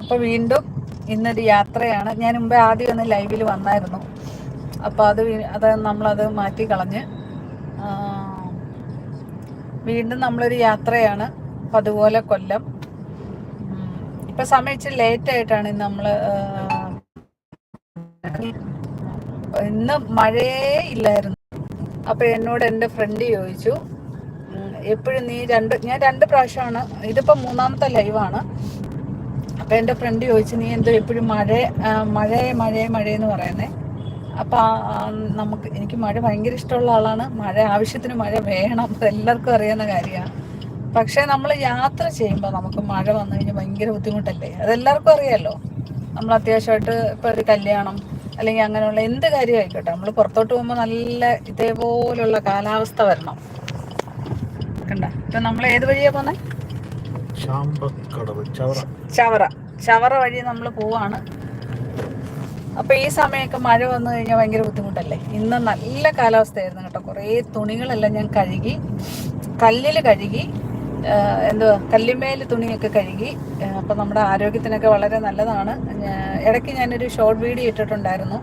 അപ്പോൾ വീണ്ടും ഇന്നൊരു യാത്രയാണ്. ഞാൻ മുമ്പേ ആദ്യം ഒന്ന് ലൈവിൽ വന്നായിരുന്നു. അപ്പോൾ അത് അത് നമ്മളത് മാറ്റി കളഞ്ഞ് വീണ്ടും നമ്മളൊരു യാത്രയാണ്. അപ്പം അതുപോലെ കൊല്ലം. ഇപ്പൊ സമയം ഇച്ചിരി ലേറ്റ് ആയിട്ടാണ് ഇന്ന് നമ്മൾ ഇന്ന് മഴയേ ഇല്ലായിരുന്നു. അപ്പൊ എന്നോട് എന്റെ ഫ്രണ്ട് ചോദിച്ചു എപ്പോഴും നീ രണ്ട് ഞാൻ രണ്ട് പ്രാവശ്യമാണ് ഇതിപ്പോ മൂന്നാമത്തെ ലൈവാണ് അപ്പൊ എന്റെ ഫ്രണ്ട് ചോദിച്ചു നീ എന്തോ എപ്പോഴും മഴ മഴ മഴയെ മഴയെന്ന് പറയുന്നേ. അപ്പൊ നമുക്ക് എനിക്ക് മഴ ഭയങ്കര ഇഷ്ടമുള്ള ആളാണ്. മഴ ആവശ്യത്തിന് മഴ വേണം. എല്ലാവർക്കും അറിയുന്ന കാര്യമാണ് പക്ഷേ നമ്മൾ യാത്ര ചെയ്യുമ്പോൾ നമുക്ക് മഴ വന്നു കഴിഞ്ഞാൽ ഭയങ്കര ബുദ്ധിമുട്ടല്ലേ? അതെല്ലാവർക്കും അറിയാമല്ലോ നമ്മൾ അത്യാവശ്യമായിട്ട് ഇപ്പോൾ ഒരു കല്യാണം അല്ലെങ്കിൽ അങ്ങനെയുള്ള എന്ത് കാര്യം ആയിക്കോട്ടെ നമ്മൾ പുറത്തോട്ട് പോകുമ്പോൾ നല്ല ഇതേപോലുള്ള കാലാവസ്ഥ വരണം. കണ്ട? ഇപ്പം നമ്മൾ ഏത് വഴിയാണ് ശാമ്പക്കടവ് ചവറ. ചവറ. വഴി നമ്മൾ പോവാണ്. അപ്പൊ ഈ സമയമൊക്കെ മഴ വന്നു കഴിഞ്ഞാൽ ഭയങ്കര ബുദ്ധിമുട്ടല്ലേ? ഇന്ന് നല്ല കാലാവസ്ഥയായിരുന്നു കേട്ടോ. കുറേ തുണികളെല്ലാം ഞാൻ കഴുകി കല്ലിൽ കഴുകി എന്തുവാ കല്ലിമേൽ തുണിയൊക്കെ കഴുകി അപ്പൊ നമ്മുടെ ആരോഗ്യത്തിനൊക്കെ വളരെ നല്ലതാണ്. ഇടയ്ക്ക് ഞാനൊരു ഷോർട്ട് വീഡിയോ ഇട്ടിട്ടുണ്ടായിരുന്നു.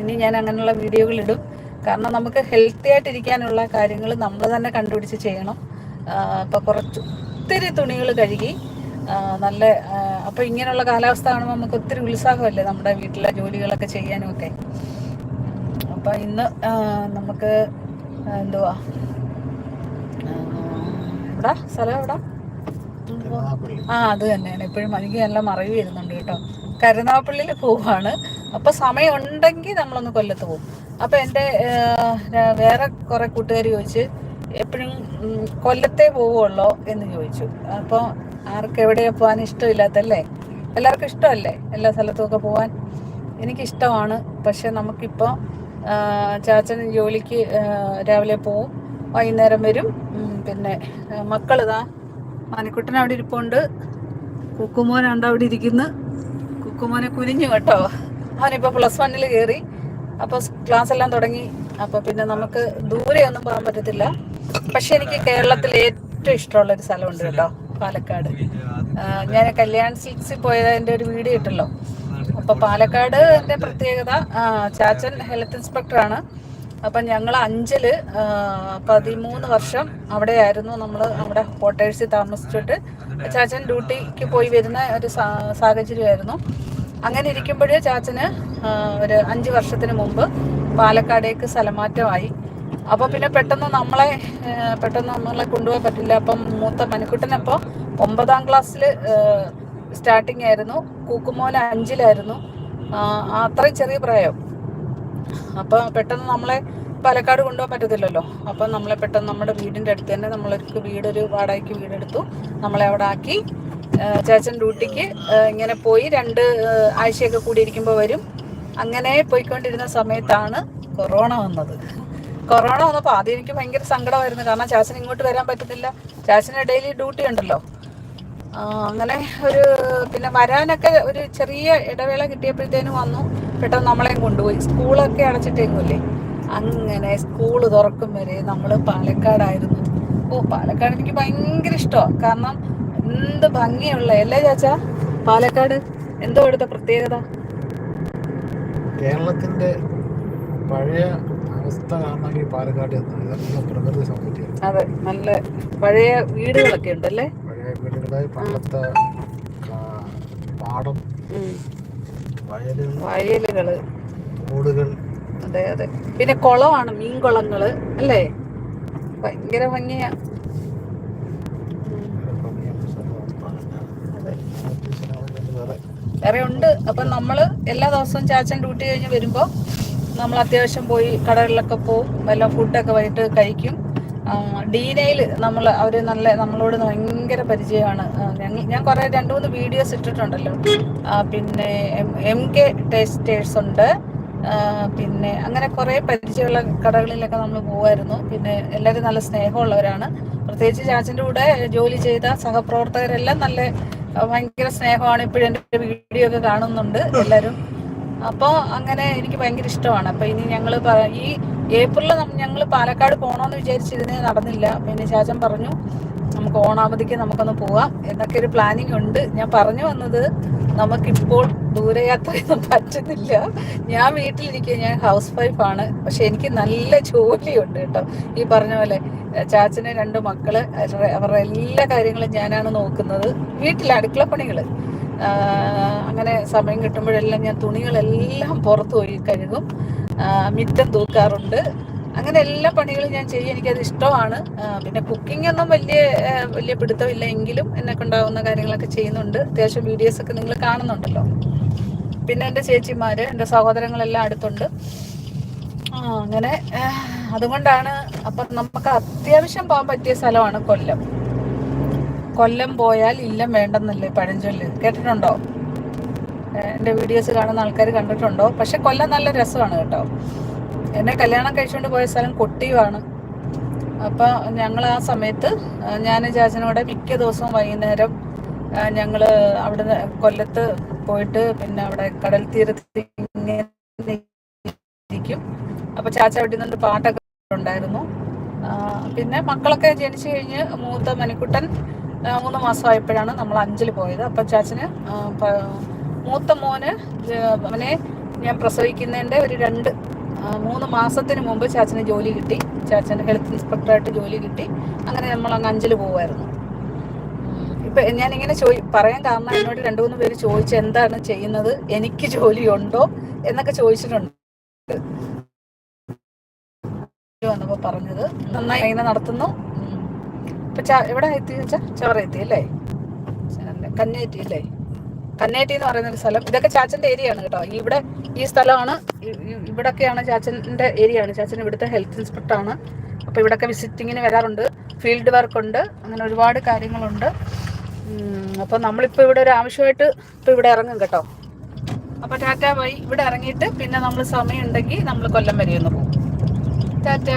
ഇനി ഞാൻ അങ്ങനെയുള്ള വീഡിയോകൾ ഇടും. കാരണം നമുക്ക് ഹെൽത്തി ആയിട്ടിരിക്കാനുള്ള കാര്യങ്ങൾ നമ്മൾ തന്നെ കണ്ടുപിടിച്ച് ചെയ്യണം. അപ്പോൾ അപ്പൊ കുറച്ച് ഒത്തിരി തുണികൾ കഴുകി നല്ല അപ്പോൾ അപ്പൊ ഇങ്ങനെയുള്ള കാലാവസ്ഥ കാണുമ്പോൾ നമുക്ക് ഒത്തിരി ഉത്സാഹമല്ലേ നമ്മുടെ വീട്ടിലെ ജോലികളൊക്കെ ചെയ്യാനും ഒക്കെ അപ്പൊ ഇന്ന് നമുക്ക് എന്തുവാ? എവിടാ? സ്ഥലം എവിടാ? ആ അത് തന്നെയാണ്. എപ്പോഴും എനിക്ക് നല്ല മറവി വരുന്നുണ്ട് കേട്ടോ. കരുനാഗപ്പള്ളിയിൽ പോവാണ്. അപ്പൊ സമയം ഉണ്ടെങ്കിൽ നമ്മളൊന്ന് കൊല്ലത്ത് പോകും അപ്പൊ എന്റെ വേറെ കുറെ കൂട്ടുകാർ ചോദിച്ച് എപ്പോഴും കൊല്ലത്തെ പോവുള്ളോ എന്ന് ചോദിച്ചു. അപ്പോൾ ആർക്ക് എവിടെയാ പോകാൻ ഇഷ്ടമില്ലാത്തല്ലേ എല്ലാവർക്കും ഇഷ്ടമല്ലേ? എല്ലാ സ്ഥലത്തും ഒക്കെ പോകാൻ എനിക്കിഷ്ടമാണ്. പക്ഷെ നമുക്കിപ്പോൾ ചാച്ചൻ ജോലിക്ക് രാവിലെ പോവും. വൈകുന്നേരം വരും. പിന്നെ മക്കൾ ഇതാ മാനിക്കുട്ടൻ അവിടെ ഇരിപ്പുണ്ട്. കുക്കുമോനുണ്ട് അവിടെ ഇരിക്കുന്നു. കുക്കുമോനെ കുനിഞ്ഞു കേട്ടോ. അവനിപ്പോൾ പ്ലസ് വണ്ണിൽ കയറി അപ്പോൾ ക്ലാസ് എല്ലാം തുടങ്ങി. അപ്പോൾ പിന്നെ നമുക്ക് ദൂരെ ഒന്നും പോകാൻ പറ്റത്തില്ല. പക്ഷെ എനിക്ക് കേരളത്തിൽ ഏറ്റവും ഇഷ്ടമുള്ള ഒരു സ്ഥലമുണ്ട് കേട്ടോ പാലക്കാട്. ഞാൻ കല്യാൺ സിൽക്സിൽ പോയതിന്റെ ഒരു വീഡിയോ ഇട്ടല്ലോ. അപ്പോൾ പാലക്കാട് എന്റെ പ്രത്യേകത ചാച്ചൻ ഹെൽത്ത് ഇൻസ്പെക്ടറാണ് അപ്പം ഞങ്ങൾ അഞ്ചിൽ പതിമൂന്ന് വർഷം അവിടെയായിരുന്നു നമ്മൾ നമ്മുടെ ക്വാർട്ടേഴ്സിൽ താമസിച്ചിട്ട്. ചാച്ചൻ ഡ്യൂട്ടിക്ക് പോയി വരുന്ന ഒരു സാഹചര്യമായിരുന്നു. അങ്ങനെ ഇരിക്കുമ്പോഴേ ചാച്ചന് ഒരു അഞ്ച് വർഷത്തിന് മുമ്പ് പാലക്കാടേക്ക് സ്ഥലമാറ്റമായി അപ്പോൾ പിന്നെ പെട്ടെന്ന് നമ്മളെ പെട്ടെന്ന് നമ്മളെ കൊണ്ടുപോകാൻ പറ്റില്ല. അപ്പം മൂത്ത മനുക്കുട്ടനപ്പോൾ ഒമ്പതാം ക്ലാസ്സിൽ സ്റ്റാർട്ടിങ് ആയിരുന്നു. കൂക്കുമോൻ അഞ്ചിലായിരുന്നു. അത്രയും ചെറിയ പ്രായം. അപ്പോൾ പെട്ടെന്ന് നമ്മളെ പാലക്കാട് കൊണ്ടുപോകാൻ പറ്റത്തില്ലല്ലോ. അപ്പം നമ്മളെ പെട്ടെന്ന് നമ്മുടെ വീടിന്റെ അടുത്ത് തന്നെ നമ്മളൊരു വീടൊരു വാടകയ്ക്ക് വീടെടുത്തു. നമ്മളെ അവിടെ ആക്കി. ചേച്ചൻ ഡ്യൂട്ടിക്ക് ഇങ്ങനെ പോയി രണ്ട് ആഴ്ചയൊക്കെ കൂടിയിരിക്കുമ്പോൾ വരും. അങ്ങനെ പോയിക്കൊണ്ടിരുന്ന സമയത്താണ് കൊറോണ വന്നത്. കൊറോണ വന്നപ്പോൾ ആദ്യം എനിക്ക് ഭയങ്കര സങ്കടമായിരുന്നു. കാരണം ചാച്ചൻ ഇങ്ങോട്ട് വരാൻ പറ്റത്തില്ല. ചാച്ചന് ഡെയിലി ഡ്യൂട്ടി ഉണ്ടല്ലോ. അങ്ങനെ ഒരു പിന്നെ വരാനൊക്കെ ഒരു ചെറിയ ഇടവേള കിട്ടിയപ്പോഴത്തേനും വന്നു. പെട്ടെന്ന് നമ്മളെയും കൊണ്ടുപോയി. സ്കൂളൊക്കെ അടച്ചിട്ടേക്കുമല്ലേ അങ്ങനെ സ്കൂൾ തുറക്കും വരെ നമ്മൾ പാലക്കാടായിരുന്നു. ഓ പാലക്കാട് എനിക്ക് ഭയങ്കര ഇഷ്ടമാണ് കാരണം എന്ത് ഭംഗിയുള്ള അല്ലേ ചാച്ചാ? പാലക്കാട് എന്തോ ഇവിടുത്തെ പ്രത്യേകത? കേരളത്തിന്റെ പഴയ അവസ്ഥ കാണണമെങ്കിൽ പാലക്കാട് നല്ല പ്രകൃതി സൗന്ദര്യം അതെ നല്ല പഴയ വീടുകളൊക്കെ ഉണ്ടല്ലേ? പഴയ വീടുകളായി പണ്ടത്തെ പാടം വയലുകൾ വയലുകൾ. തോടുകൾ. അതെ അതെ. പിന്നെ കുളമാണ് മീൻകുളങ്ങൾ അല്ലേ? ഭയങ്കര ഭംഗിയാ. വേറെ ഉണ്ട്. അപ്പൊ നമ്മൾ എല്ലാ ദിവസവും ചാച്ചൻ ഡ്യൂട്ടി കഴിഞ്ഞ് വരുമ്പോ നമ്മൾ അത്യാവശ്യം പോയി കടകളിലൊക്കെ പോവും. വല്ല ഫുഡൊക്കെ വൈകിട്ട് കഴിക്കും. ഡീനയിൽ നമ്മൾ അവർ നല്ല നമ്മളോട് ഭയങ്കര പരിചയമാണ്. ഞാൻ കുറേ രണ്ട് മൂന്ന് വീഡിയോസ് ഇട്ടിട്ടുണ്ടല്ലോ. പിന്നെ എം കെ ടേസ്റ്റേഴ്സ് ഉണ്ട്. പിന്നെ അങ്ങനെ കുറേ പരിചയമുള്ള കടകളിലൊക്കെ നമ്മൾ പോകുമായിരുന്നു പിന്നെ എല്ലാവരും നല്ല സ്നേഹമുള്ളവരാണ്. പ്രത്യേകിച്ച് ചാച്ചന്റെ കൂടെ ജോലി ചെയ്ത സഹപ്രവർത്തകരെല്ലാം നല്ല ഭയങ്കര സ്നേഹമാണ്. ഇപ്പോഴും എന്റെ വീഡിയോ ഒക്കെ കാണുന്നുണ്ട് എല്ലാവരും. അപ്പോൾ അങ്ങനെ എനിക്ക് ഭയങ്കര ഇഷ്ടമാണ്. അപ്പോൾ ഇനി ഞങ്ങൾ ഈ ഏപ്രിലിൽ ഞങ്ങൾ പാലക്കാട് പോകണമെന്ന് വിചാരിച്ചിരുന്നേ നടന്നില്ല. പിന്നെ ചാച്ചൻ പറഞ്ഞു നമുക്ക് ഓണാവധിക്ക് നമുക്കൊന്ന് പോവാം. എന്നൊക്കെ ഒരു പ്ലാനിങ് ഉണ്ട്. ഞാൻ പറഞ്ഞു വന്നത് നമുക്കിപ്പോൾ ദൂരയാത്രയൊന്നും പറ്റുന്നില്ല. ഞാൻ വീട്ടിലിരിക്കുക ഞാൻ ഹൗസ് വൈഫാണ് പക്ഷെ എനിക്ക് നല്ല ജോലിയുണ്ട് കേട്ടോ. ഈ പറഞ്ഞ പോലെ ചാച്ചന് രണ്ട് മക്കൾ അവരുടെ എല്ലാ കാര്യങ്ങളും ഞാനാണ് നോക്കുന്നത്. വീട്ടിലെ അടുക്കള പണികൾ അങ്ങനെ സമയം കിട്ടുമ്പോഴെല്ലാം ഞാൻ തുണികളെല്ലാം പുറത്ത് പോയി കഴുകും. മിറ്റം തൂക്കാറുണ്ട്. അങ്ങനെ എല്ലാ പണികളും ഞാൻ ചെയ്യും. എനിക്കത് ഇഷ്ടമാണ്. പിന്നെ കുക്കിംഗ് ഒന്നും വലിയ വലിയ പിടുത്തമില്ല. എങ്കിലും എന്നെ കൊണ്ടാവുന്ന കാര്യങ്ങളൊക്കെ ചെയ്യുന്നുണ്ട്. അത്യാവശ്യം വീഡിയോസ് ഒക്കെ നിങ്ങൾ കാണുന്നുണ്ടല്ലോ. പിന്നെ എന്റെ ചേച്ചിമാര് എന്റെ സഹോദരങ്ങളെല്ലാം അടുത്തുണ്ട്. അങ്ങനെ അതുകൊണ്ടാണ്. അപ്പം നമുക്ക് അത്യാവശ്യം പോകാൻ പറ്റിയ സ്ഥലമാണ് കൊല്ലം. കൊല്ലം പോയാൽ ഇല്ലം വേണ്ടെന്നല്ലേ പഴഞ്ചൊല്ല്? കേട്ടിട്ടുണ്ടോ? എന്റെ വീഡിയോസ് കാണുന്ന ആൾക്കാർ കണ്ടിട്ടുണ്ടോ? പക്ഷെ കൊല്ലം നല്ല രസമാണ് കേട്ടോ. എന്നെ കല്യാണം കഴിച്ചുകൊണ്ട് പോയ സ്ഥലം കൊട്ടിയുമാണ് അപ്പോൾ ഞങ്ങൾ ആ സമയത്ത് ഞാൻ ചാച്ചനോടെ മിക്ക ദിവസവും വൈകുന്നേരം ഞങ്ങൾ അവിടെ കൊല്ലത്ത് പോയിട്ട് പിന്നെ അവിടെ കടൽ തീരത്ത് ഇങ്ങനെ ഇരിക്കും. അപ്പോൾ ചാച്ച അവിടെ നിന്ന് പാട്ടൊക്കെ ഉണ്ടായിരുന്നു. പിന്നെ മക്കളൊക്കെ ജനിച്ചു കഴിഞ്ഞ് മൂത്ത മണിക്കുട്ടൻ മൂന്ന് മാസമായപ്പോഴാണ് നമ്മൾ അഞ്ചിൽ പോയത്. അപ്പം ചാച്ചന് മൂത്ത മോന് അവനെ ഞാൻ പ്രസവിക്കുന്നതിന്റെ ഒരു രണ്ട് മൂന്ന് മാസത്തിന് മുമ്പ് ചാച്ചന് ജോലി കിട്ടി. ചാച്ചന് ഹെൽത്ത് ഇൻസ്പെക്ടറായിട്ട് ജോലി കിട്ടി. അങ്ങനെ നമ്മൾ അങ്ങ് അഞ്ചിൽ പോകുമായിരുന്നു ഇപ്പൊ ഞാൻ ഇങ്ങനെ പറയാൻ കാരണം എന്നോട് രണ്ടു മൂന്ന് പേര് ചോദിച്ച എന്താണ് ചെയ്യുന്നത് എനിക്ക് ജോലിയുണ്ടോ എന്നൊക്കെ ചോദിച്ചിട്ടുണ്ട്. വന്നപ്പോൾ പറഞ്ഞത് നന്നായി ഇങ്ങനെ നടത്തുന്നു. ഇപ്പൊ എവിടെ എത്തി ചവറ എത്തി അല്ലേ? കന്നേറ്റി അല്ലേ? കന്നേറ്റി എന്ന് പറയുന്ന ഒരു സ്ഥലം. ഇതൊക്കെ ചാച്ചന്റെ ഏരിയ ആണ് കേട്ടോ. ഇവിടെ ഈ സ്ഥലമാണ് ഇവിടൊക്കെയാണ് ചാച്ചന്റെ ഏരിയ ആണ്. ചാച്ചൻ ഇവിടുത്തെ ഹെൽത്ത് ഇൻസ്പെക്ടർ ആണ്. അപ്പൊ ഇവിടൊക്കെ വിസിറ്റിങ്ങിന് വരാറുണ്ട്. ഫീൽഡ് വർക്ക് ഉണ്ട്. അങ്ങനെ ഒരുപാട് കാര്യങ്ങളുണ്ട്. അപ്പൊ നമ്മളിപ്പോ ഇവിടെ ഒരു ആവശ്യമായിട്ട് ഇപ്പൊ ഇവിടെ ഇറങ്ങും കേട്ടോ. അപ്പൊ ടാറ്റ പോയി ഇവിടെ ഇറങ്ങിയിട്ട് പിന്നെ നമ്മൾ സമയം ഉണ്ടെങ്കിൽ നമ്മൾ കൊല്ലം വരെ ഒന്ന് പോകും. ടാറ്റ.